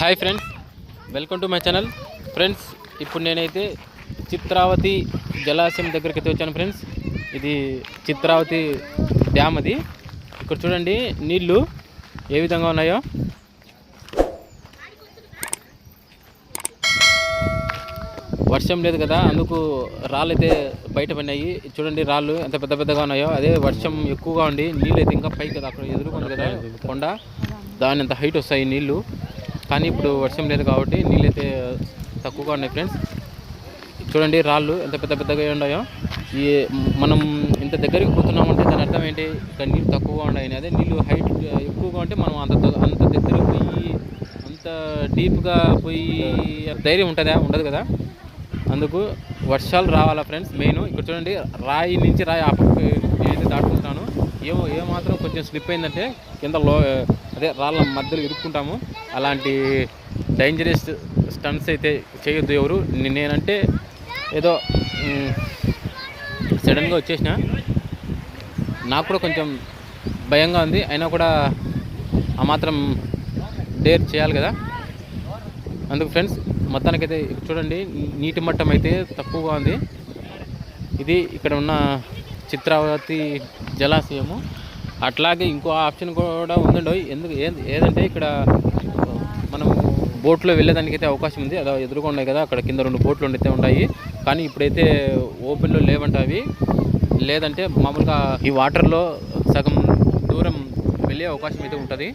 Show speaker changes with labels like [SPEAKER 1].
[SPEAKER 1] Hi friends welcome to my channel. Friends ఇప్పుడు నేనైతే చిత్రావతి జలాశయం దగ్గరికి అయితే వచ్చాను ఫ్రెండ్స్. ఇది చిత్రావతి డ్యామ్ అది. ఇక్కడ చూడండి నీళ్ళు ఏ విధంగా ఉన్నాయో. వర్షం లేదు కదా అందుకు రాళ్ళు అయితే బయట పడినాయి. చూడండి రాళ్ళు ఎంత పెద్ద పెద్దగా ఉన్నాయో. అదే వర్షం ఎక్కువగా ఉండి నీళ్ళు అయితే ఇంకా పైకి కదా అక్కడ ఎదురుకుంది కదా కొండ. దాని అంత హైట్ వస్తాయి నీళ్ళు కానీ ఇప్పుడు వర్షం లేదు కాబట్టి నీళ్ళైతే తక్కువగా ఉన్నాయి ఫ్రెండ్స్. చూడండి రాళ్ళు ఎంత పెద్ద పెద్దగా ఉన్నాయో. ఈ మనం ఇంత దగ్గరికి పోతున్నామంటే దాని అర్థం ఏంటి? ఇక్కడ నీళ్ళు తక్కువగా ఉన్నాయి అదే నీళ్ళు హైట్ ఎక్కువగా ఉంటే మనం అంత అంత దగ్గర పోయి అంత డీప్గా పోయి ధైర్యం ఉంటుందా? ఉండదు కదా. అందుకు వర్షాలు రావాలా ఫ్రెండ్స్ మెయిన్. ఇక్కడ చూడండి రాయి నుంచి రాయి ఆ పక్క నేనైతే దాటుకుంటున్నాను. ఏమో ఏమాత్రం కొంచెం స్లిప్ అయిందంటే కింద లో అదే రాళ్ళ మధ్యలో ఇరుక్కుంటాము. అలాంటి డేంజరస్ స్టంట్స్ అయితే చేయొద్దు ఎవరు. నేనంటే ఏదో సడన్గా వచ్చేసిన. నాకు కూడా కొంచెం భయంగా ఉంది. అయినా కూడా ఆ మాత్రం డేర్ చేయాలి కదా. అందుకు ఫ్రెండ్స్ మొత్తానికైతే చూడండి నీటి మట్టం అయితే తక్కువగా ఉంది. ఇది ఇక్కడ ఉన్న చిత్రావతి జలాశయము. అట్లాగే ఇంకో ఆప్షన్ కూడా ఉందండి. ఎందుకు ఏదంటే ఇక్కడ మనం బోట్లో వెళ్ళేదానికి అయితే అవకాశం ఉంది. అలా ఎదురుగా ఉన్నాయి కదా అక్కడ కింద రెండు బోట్లు అయితే ఉన్నాయి కానీ ఇప్పుడైతే ఓపెన్లో లేవంట అవి. లేదంటే మామూలుగా ఈ వాటర్లో సగం దూరం వెళ్ళే అవకాశం అయితే ఉంటుంది.